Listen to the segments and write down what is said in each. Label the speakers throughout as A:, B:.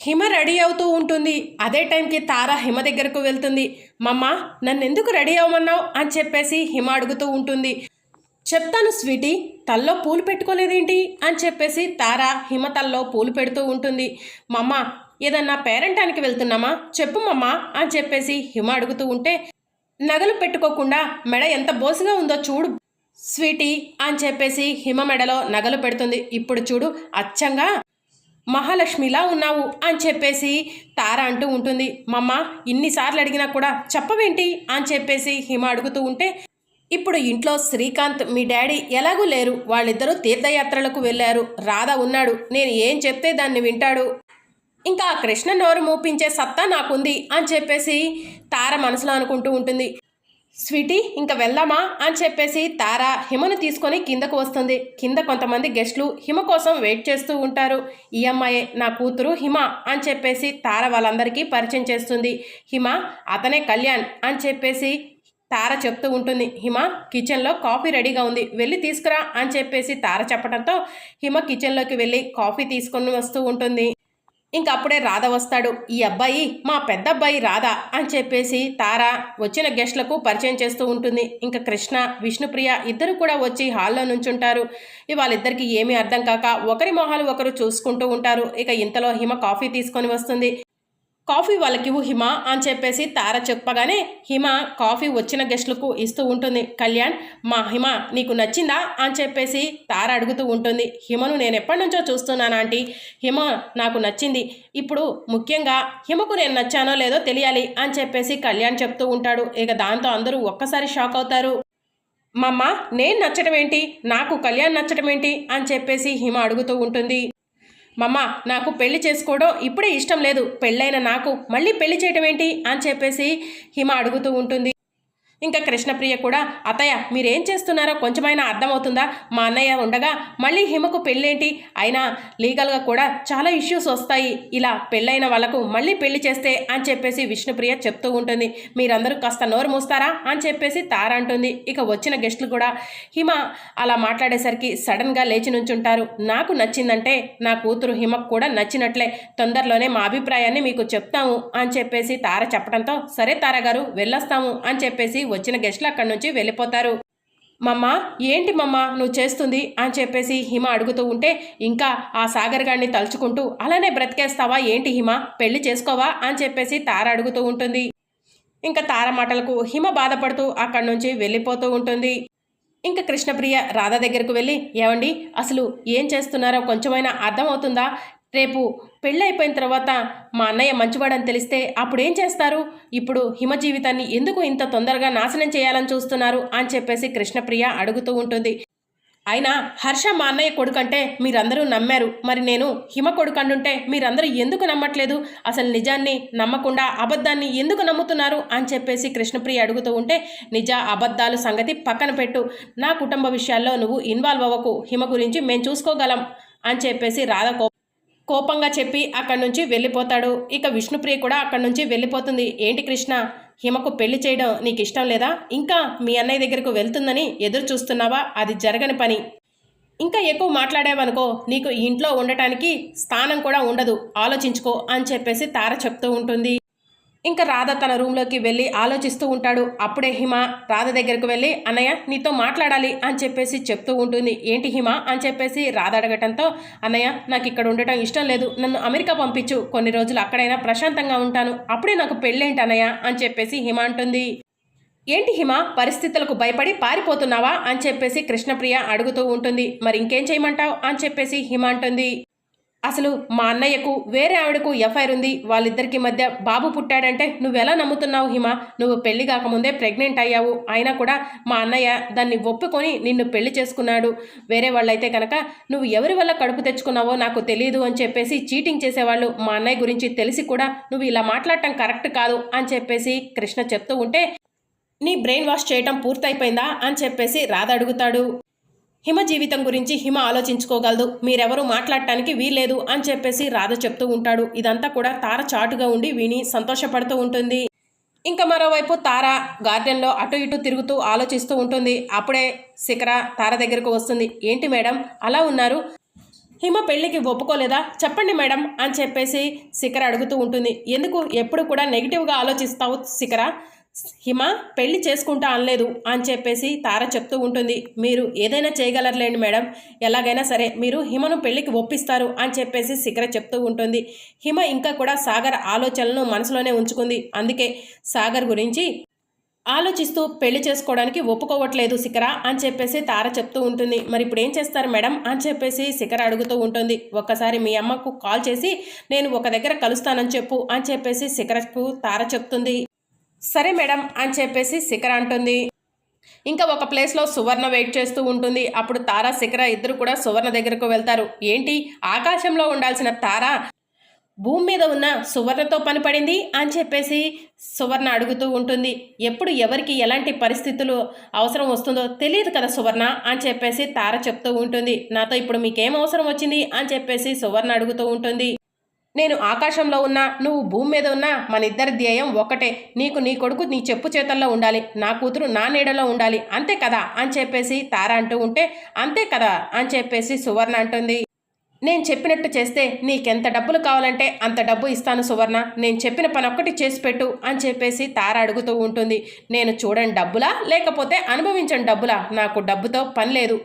A: హిమ ready అవుతూ ఉంటుంది. అదే టైంకి తార హిమ దగ్గరకు వెళ్తుంది. మమ్మ నన్ను ఎందుకు రెడీ అవ్వమన్నావు? అని చెప్పేసి హిమ అడుగుతూ ఉంటుంది. చెప్తాను స్వీటీ తల్లో పూలు పెట్టుకోలేదేంటి? అని చెప్పేసి తార హిమ తల్లో పూలు పెడుతూ ఉంటుంది. మమ్మ ఏదన్నా పేరెంటానికి వెళ్తున్నామా? చెప్పు మమ్మ అని చెప్పేసి హిమ అడుగుతూ ఉంటే నగలు పెట్టుకోకుండా మెడ ఎంత బోసుగా ఉందో చూడు స్వీటీ అని చెప్పేసి హిమ మెడలో నగలు పెడుతుంది. ఇప్పుడు చూడు అచ్చంగా మహాలక్ష్మిలా ఉన్నావు అని చెప్పేసి తార అంటూ ఉంటుంది. మమ్మ ఇన్నిసార్లు అడిగినా కూడా చెప్పవేంటి? అని చెప్పేసి హిమ అడుగుతూ ఉంటే ఇప్పుడు ఇంట్లో శ్రీకాంత్ మీ డాడీ ఎలాగూ లేరు. వాళ్ళిద్దరూ తీర్థయాత్రలకు వెళ్ళారు. రాధ ఉన్నాడు. నేను ఏం చెప్తే దాన్ని వింటాడు. ఇంకా కృష్ణ నోరు మూపించే సత్తా నాకుంది అని చెప్పేసి తార మనసులో అనుకుంటూ ఉంటుంది. స్వీటీ ఇంకా వెళ్దామా అని చెప్పేసి తార హిమను తీసుకొని కిందకు వస్తుంది. కింద కొంతమంది గెస్టులు హిమ కోసం వెయిట్ చేస్తూ ఉంటారు. ఈ అమ్మాయే నా కూతురు హిమ అని చెప్పేసి తార వాళ్ళందరికీ పరిచయం చేస్తుంది. హిమ అతనే కళ్యాణ్ అని చెప్పేసి తార చెప్తూ ఉంటుంది. హిమ కిచెన్లో కాఫీ రెడీగా ఉంది. వెళ్ళి తీసుకురా అని చెప్పేసి తార చెప్పడంతో హిమ కిచెన్లోకి వెళ్ళి కాఫీ తీసుకొని వస్తూ ఉంటుంది. ఇంక అప్పుడే రాధ వస్తాడు. ఈ అబ్బాయి మా పెద్ద అబ్బాయి రాధ అని చెప్పేసి తార వచ్చిన గెస్ట్లకు పరిచయం చేస్తూ ఉంటుంది. ఇంకా కృష్ణ విష్ణుప్రియ ఇద్దరు కూడా వచ్చి హాల్లో నుంచుంటారు. వాళ్ళిద్దరికి ఏమీ అర్థం కాక ఒకరి మొహాలు ఒకరు చూసుకుంటూ ఉంటారు. ఇక ఇంతలో హిమ కాఫీ తీసుకొని వస్తుంది. కాఫీ వాళ్ళకి ఇవ్వు హిమ అని చెప్పేసి తార చెప్పగానే హిమ కాఫీ వచ్చిన గెస్టులకు ఇస్తూ ఉంటుంది. కళ్యాణ్ మా హిమ నీకు నచ్చిందా అని చెప్పేసి తార అడుగుతూ ఉంటుంది. హిమను నేను ఎప్పటి నుంచో చూస్తున్నాను ఆంటీ. హిమ నాకు నచ్చింది. ఇప్పుడు ముఖ్యంగా హిమకు నేను నచ్చానో లేదో తెలియాలి అని చెప్పేసి కళ్యాణ్ చెప్తూ ఉంటాడు. ఇక దాంతో అందరూ ఒక్కసారి షాక్ అవుతారు. మమ్మ నేను నచ్చడం ఏంటి నాకు కళ్యాణ్ నచ్చడం ఏంటి అని చెప్పేసి హిమ అడుగుతూ ఉంటుంది. మమ్మ నాకు పెళ్ళి చేసుకోవడం ఇప్పుడే ఇష్టం లేదు. పెళ్ళైన నాకు మళ్ళీ పెళ్ళి చేయటం ఏంటి అని చెప్పేసి హిమ అడుగుతూ ఉంటుంది. ఇంకా కృష్ణప్రియ కూడా అతయ్య మీరేం చేస్తున్నారో కొంచెమైనా అర్థమవుతుందా? మా అన్నయ్య ఉండగా మళ్ళీ హిమకు పెళ్ళేంటి? అయినా లీగల్గా కూడా చాలా ఇష్యూస్ వస్తాయి. ఇలా పెళ్ళైన వాళ్ళకు మళ్ళీ పెళ్ళి చేస్తే అని చెప్పేసి విష్ణుప్రియ చెప్తూ ఉంటుంది. మీరందరూ కాస్త నోరు మూస్తారా? అని చెప్పేసి తార అంటుంది. ఇక వచ్చిన గెస్టులు కూడా హిమ అలా మాట్లాడేసరికి సడన్గా లేచి నుంచుంటారు. నాకు నచ్చిందంటే నా కూతురు హిమకు కూడా నచ్చినట్లే. తొందరలోనే మా అభిప్రాయాన్ని మీకు చెప్తాము అని చెప్పేసి తార చెప్పడంతో సరే తార గారు వెళ్ళొస్తాము అని చెప్పేసి వచ్చిన గెస్ట్లు అక్కడి నుంచి వెళ్ళిపోతారు. మమ్మ ఏంటి మమ్మ నువ్వు చేస్తుంది? అని చెప్పేసి హిమ అడుగుతూ ఉంటే ఇంకా ఆ సాగర్ గారిని తలుచుకుంటూ అలానే బ్రతికేస్తావా ఏంటి హిమ? పెళ్ళి చేసుకోవా? అని చెప్పేసి తార అడుగుతూ ఉంటుంది. ఇంకా తార మాటలకు హిమ బాధపడుతూ అక్కడి నుంచి వెళ్ళిపోతూ ఉంటుంది. ఇంకా కృష్ణప్రియ రాధ దగ్గరకు వెళ్ళి ఏమండి అసలు ఏం చేస్తున్నారో కొంచెమైనా అర్థమవుతుందా? రేపు పెళ్ళైపోయిన తర్వాత మా అన్నయ్య మంచివాడని తెలిస్తే అప్పుడేం చేస్తారు? ఇప్పుడు హిమ జీవితాన్ని ఎందుకు ఇంత తొందరగా నాశనం చేయాలని చూస్తున్నారు? అని చెప్పేసి కృష్ణప్రియ అడుగుతూ ఉంటుంది. అయినా హర్ష మా అన్నయ్య కొడుకంటే మీరందరూ నమ్మారు. మరి నేను హిమ కొడుకంటుంటే మీరందరూ ఎందుకు నమ్మట్లేదు? అసలు నిజాన్ని నమ్మకుండా అబద్ధాన్ని ఎందుకు నమ్ముతున్నారు? అని చెప్పేసి కృష్ణప్రియ అడుగుతూ ఉంటే నిజ అబద్ధాలు సంగతి పక్కన పెట్టు. నా కుటుంబ విషయాల్లో నువ్వు ఇన్వాల్వ్ అవ్వకు. హిమ గురించి మేము చూసుకోగలం అని చెప్పేసి రాధకో కోపంగా చెప్పి అక్కడి నుంచి వెళ్ళిపోతాడు. ఇక విష్ణుప్రియ కూడా అక్కడి నుంచి వెళ్ళిపోతుంది. ఏంటి కృష్ణ? హిమకు పెళ్ళి చేయడం నీకు ఇష్టం లేదా? ఇంకా మీ అన్నయ్య దగ్గరకు వెళ్తుందని ఎదురు చూస్తున్నావా? అది జరగని పని. ఇంకా ఎక్కువ మాట్లాడావనుకో నీకు ఇంట్లో ఉండటానికి స్థానం కూడా ఉండదు. ఆలోచించుకో అని చెప్పేసి తార చెప్తూ ఉంటుంది. ఇంకా రాధ తన రూమ్లోకి వెళ్ళి ఆలోచిస్తూ ఉంటాడు. అప్పుడే హిమ రాధ దగ్గరకు వెళ్ళి అన్నయ్య నీతో మాట్లాడాలి అని చెప్పేసి చెప్తూ ఉంటుంది. ఏంటి హిమ? అని చెప్పేసి రాధ అడగటంతో అన్నయ్య నాకు ఇక్కడ ఉండటం ఇష్టం లేదు. నన్ను అమెరికా పంపించు. కొన్ని రోజులు అక్కడైనా ప్రశాంతంగా ఉంటాను. అప్పుడే నాకు పెళ్ళేంటి అన్నయ్య? అని చెప్పేసి హిమ అంటుంది. ఏంటి హిమ? పరిస్థితులకు భయపడి పారిపోతున్నావా? అని చెప్పేసి కృష్ణప్రియ అడుగుతూ ఉంటుంది. మరి ఇంకేం చేయమంటావు? అని చెప్పేసి హిమ అంటుంది. అసలు మా అన్నయ్యకు వేరే ఆవిడకు ఎఫ్ఐఆర్ ఉంది. వాళ్ళిద్దరికి మధ్య బాబు పుట్టాడంటే నువ్వెలా నమ్ముతున్నావు హిమ? నువ్వు పెళ్ళి కాకముందే ప్రెగ్నెంట్ అయ్యావు. అయినా కూడా మా అన్నయ్య దాన్ని ఒప్పుకొని నిన్ను పెళ్ళి చేసుకున్నాడు. వేరే వాళ్ళైతే కనుక నువ్వు ఎవరి వల్ల కడుపు తెచ్చుకున్నావో నాకు తెలియదు అని చెప్పేసి చీటింగ్ చేసేవాళ్ళు మా అన్నయ్య గురించి తెలిసి కూడా నువ్వు ఇలా మాట్లాడటం కరెక్ట్ కాదు అని చెప్పేసి కృష్ణ చెప్తూ ఉంటే నీ బ్రెయిన్ వాష్ చేయటం పూర్తయిపోయిందా అని చెప్పేసి రాధ అడుగుతాడు. హిమ జీవితం గురించి హిమ ఆలోచించుకోగలదు. మీరెవరు మాట్లాడటానికి వీల్లేదు అని చెప్పేసి రాధ చెప్తూ ఉంటాడు. ఇదంతా కూడా తార చాటుగా ఉండి విని సంతోషపడుతూ ఉంటుంది. ఇంకా మరోవైపు తార గార్డెన్లో అటు ఇటు తిరుగుతూ ఆలోచిస్తూ ఉంటుంది. అప్పుడే శిఖర తార దగ్గరకు వస్తుంది. ఏంటి మేడం? అలా ఉన్నారు? హిమ పెళ్ళికి ఒప్పుకోలేదా? చెప్పండి మేడం అని చెప్పేసి శిఖర అడుగుతూ ఉంటుంది. ఎందుకు? ఎప్పుడు కూడా నెగిటివ్గా ఆలోచిస్తావు శిఖర? హిమ పెళ్ళి చేసుకుంటా అనలేదు అని చెప్పేసి తార చెప్తూ ఉంటుంది. మీరు ఏదైనా చేయగలరులేండి మేడం. ఎలాగైనా సరే మీరు హిమను పెళ్ళికి ఒప్పిస్తారు అని చెప్పేసి శిఖర చెప్తూ ఉంటుంది. హిమ ఇంకా కూడా సాగర్ ఆలోచనలను మనసులోనే ఉంచుకుంది. అందుకే సాగర్ గురించి ఆలోచిస్తూ పెళ్ళి చేసుకోవడానికి ఒప్పుకోవట్లేదు శిఖర అని చెప్పేసి తార చెప్తూ ఉంటుంది. మరి ఇప్పుడు ఏం చేస్తారు మేడం అని చెప్పేసి శిఖర అడుగుతూ ఉంటుంది. ఒక్కసారి మీ అమ్మకు కాల్ చేసి నేను ఒక దగ్గర కలుస్తానని చెప్పు అని చెప్పేసి శిఖరకు తార చెప్తుంది. సరే మేడం అని చెప్పేసి శిఖర అంటుంది. ఇంకా ఒక ప్లేస్లో సువర్ణ వెయిట్ చేస్తూ ఉంటుంది. అప్పుడు తార శిఖర ఇద్దరు కూడా సువర్ణ దగ్గరకు వెళ్తారు. ఏంటి? ఆకాశంలో ఉండాల్సిన తార భూమి మీద ఉన్న సువర్ణతో పనిపడింది అని చెప్పేసి సువర్ణ అడుగుతూ ఉంటుంది. ఎప్పుడు ఎవరికి ఎలాంటి పరిస్థితులు అవసరం వస్తుందో తెలియదు కదా సువర్ణ అని చెప్పేసి తార చెప్తూ ఉంటుంది. నాతో ఇప్పుడు మీకేం అవసరం వచ్చింది అని చెప్పేసి సువర్ణ అడుగుతూ ఉంటుంది. నేను ఆకాశంలో ఉన్నా నువ్వు భూమి మీద ఉన్నా మన ఇద్దరి ధ్యేయం ఒకటే నీకు నీ కొడుకు నీ చెప్పు చేతల్లో ఉండాలి నా కూతురు నా నీడలో ఉండాలి. అంతే కదా? అని చెప్పేసి తార అంటూ ఉంటే అంతే కదా? అని చెప్పేసి సువర్ణ అంటుంది. నేను చెప్పినట్టు చేస్తే నీకెంత డబ్బులు కావాలంటే అంత డబ్బు ఇస్తాను సువర్ణ. నేను చెప్పిన పని ఒక్కటి చేసి పెట్టు అని చెప్పేసి తార అడుగుతూ ఉంటుంది. నేను చూడండి డబ్బులా? లేకపోతే అనుభవించని డబ్బులా? నాకు డబ్బుతో పని లేదు.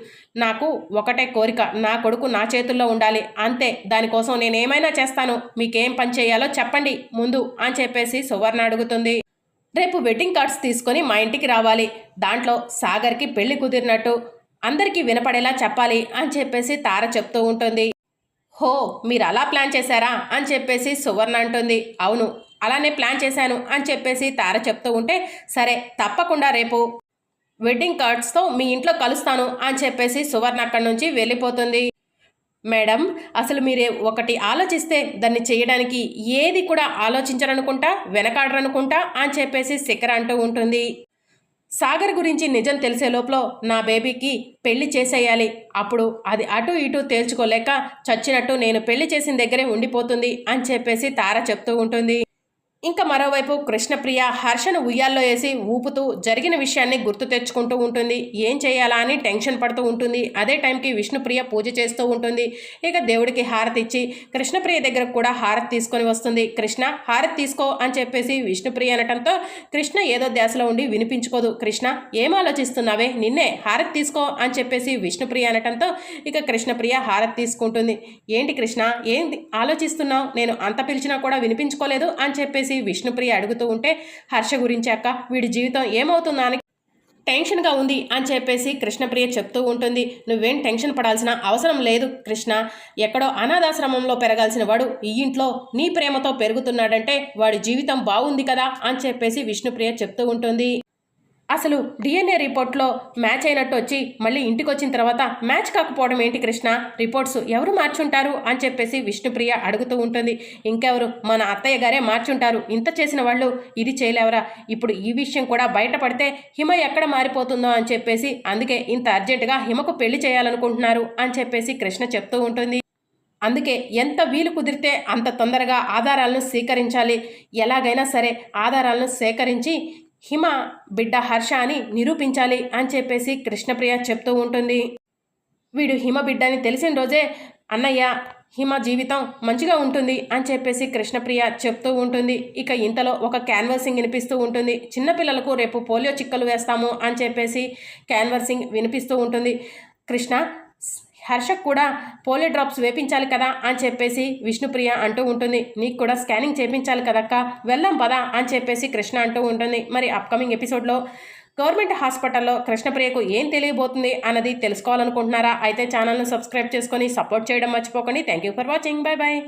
A: నాకు ఒకటే కోరిక నా కొడుకు నా చేతుల్లో ఉండాలి. అంతే దానికోసం నేను ఏమైనా చేస్తాను. మీకేం పని చేయాలో చెప్పండి ముందు అని చెప్పేసి సువర్ణ అడుగుతుంది. రేపు వెడ్డింగ్ కార్డ్స్ తీసుకొని మా ఇంటికి రావాలి. దాంట్లో సాగర్కి పెళ్ళి కుదిరినట్టు అందరికీ వినపడేలా చెప్పాలి అని చెప్పేసి తార చెప్తూ ఉంటుంది. హో మీరు అలా ప్లాన్ చేశారా? అని చెప్పేసి సువర్ణ అంటుంది. అవును అలానే ప్లాన్ చేశాను అని చెప్పేసి తార చెప్తూ ఉంటే సరే తప్పకుండా రేపు వెడ్డింగ్ కార్డ్స్తో మీ ఇంట్లో కలుస్తాను అని చెప్పేసి సువర్ణ అక్కడి నుంచి వెళ్ళిపోతుంది. మేడం అసలు మీరే ఒకటి ఆలోచిస్తే దాన్ని చేయడానికి ఏది కూడా ఆలోచించరనుకుంటా వెనకాడరనుకుంటా అని చెప్పేసి శిఖర అంటూ ఉంటుంది. సాగర్ గురించి నిజం తెలిసే లోపల నా బేబీకి పెళ్ళి చేసేయాలి. అప్పుడు అది అటు ఇటు తేల్చుకోలేక చచ్చినట్టు నేను పెళ్ళి చేసిన దగ్గరే ఉండిపోతుంది అని చెప్పేసి తార చెప్తూ ఉంటుంది. ఇంకా మరోవైపు కృష్ణప్రియ హర్షను ఉయ్యాల్లో వేసి ఊపుతూ జరిగిన విషయాన్ని గుర్తు తెచ్చుకుంటూ ఉంటుంది. ఏం చేయాలా అని టెన్షన్ పడుతూ ఉంటుంది. అదే టైంకి విష్ణుప్రియ పూజ చేస్తూ ఉంటుంది. ఇక దేవుడికి హారతి ఇచ్చి కృష్ణప్రియ దగ్గర కూడా హారతి తీసుకొని వస్తుంది. కృష్ణ హారతి తీసుకో అని చెప్పేసి విష్ణుప్రియ అనటంతో కృష్ణ ఏదో ధ్యాసలో ఉండి వినిపించుకోదు. కృష్ణ ఏం ఆలోచిస్తున్నావే? నిన్నే హారతి తీసుకో అని చెప్పేసి విష్ణుప్రియ అనటంతో ఇక కృష్ణప్రియ హారతి తీసుకుంటుంది. ఏంటి కృష్ణ? ఏంటి ఆలోచిస్తున్నావు? నేను అంత పిలిచినా కూడా వినిపించుకోలేదు అని చెప్పేసి విష్ణుప్రియ అడుగుతూ ఉంటే హర్ష గురించి అక్క వీడి జీవితం ఏమవుతుందా అని టెన్షన్గా ఉంది అని చెప్పేసి కృష్ణప్రియ చెప్తూ ఉంటుంది. నువ్వేం టెన్షన్ పడాల్సిన అవసరం లేదు కృష్ణ. ఎక్కడో అనాథాశ్రమంలో పెరగాల్సిన వాడు ఈ ఇంట్లో నీ ప్రేమతో పెరుగుతున్నాడంటే వాడి జీవితం బాగుంది కదా అని చెప్పేసి విష్ణుప్రియ చెప్తూ ఉంటుంది. అసలు డిఎన్ఏ రిపోర్ట్లో మ్యాచ్ అయినట్టు వచ్చి మళ్ళీ ఇంటికి వచ్చిన తర్వాత మ్యాచ్ కాకపోవడం ఏంటి కృష్ణ? రిపోర్ట్స్ ఎవరు మార్చుంటారు? అని చెప్పేసి విష్ణుప్రియ అడుగుతూ ఉంటుంది. ఇంకెవరు? మన అత్తయ్య గారే మార్చుంటారు. ఇంత చేసిన వాళ్ళు ఇది చేయలేవరా? ఇప్పుడు ఈ విషయం కూడా బయటపడితే హిమ ఎక్కడ మారిపోతుందో అని చెప్పేసి అందుకే ఇంత అర్జెంటుగా హిమకు పెళ్ళి చేయాలనుకుంటున్నారు అని చెప్పేసి కృష్ణ చెప్తూ ఉంటుంది. అందుకే ఎంత వీలు కుదిరితే అంత తొందరగా ఆధారాలను స్వీకరించాలి. ఎలాగైనా సరే ఆధారాలను సేకరించి హిమ బిడ్డ హర్ష అని నిరూపించాలి అని చెప్పేసి కృష్ణప్రియ చెప్తూ ఉంటుంది. వీడు హిమ బిడ్డ అని తెలిసిన రోజే అన్నయ్య హిమ జీవితం మంచిగా ఉంటుంది అని చెప్పేసి కృష్ణప్రియ చెప్తూ ఉంటుంది. ఇక ఇంతలో ఒక క్యాన్వర్సింగ్ వినిపిస్తూ ఉంటుంది. చిన్నపిల్లలకు రేపు పోలియో చిక్కలు వేస్తాము అని చెప్పేసి క్యాన్వర్సింగ్ వినిపిస్తూ ఉంటుంది. కృష్ణ హర్షకు కూడా పోలియో డ్రాప్స్ వేపించాలి కదా అని చెప్పేసి విష్ణుప్రియ అంటూ ఉంటుంది. నీకు కూడా స్కానింగ్ చేపించాలి కదక్క? వెళ్ళాం పదా అని చెప్పేసి కృష్ణ అంటూ ఉంటుంది. మరి అప్కమింగ్ ఎపిసోడ్లో గవర్నమెంట్ హాస్పిటల్లో కృష్ణప్రియకు ఏం తెలియబోతుంది అన్నది తెలుసుకోవాలనుకుంటున్నారా? అయితే ఛానల్ను సబ్స్క్రైబ్ చేసుకొని సపోర్ట్ చేయడం మర్చిపోకండి. Thank you for watching bye bye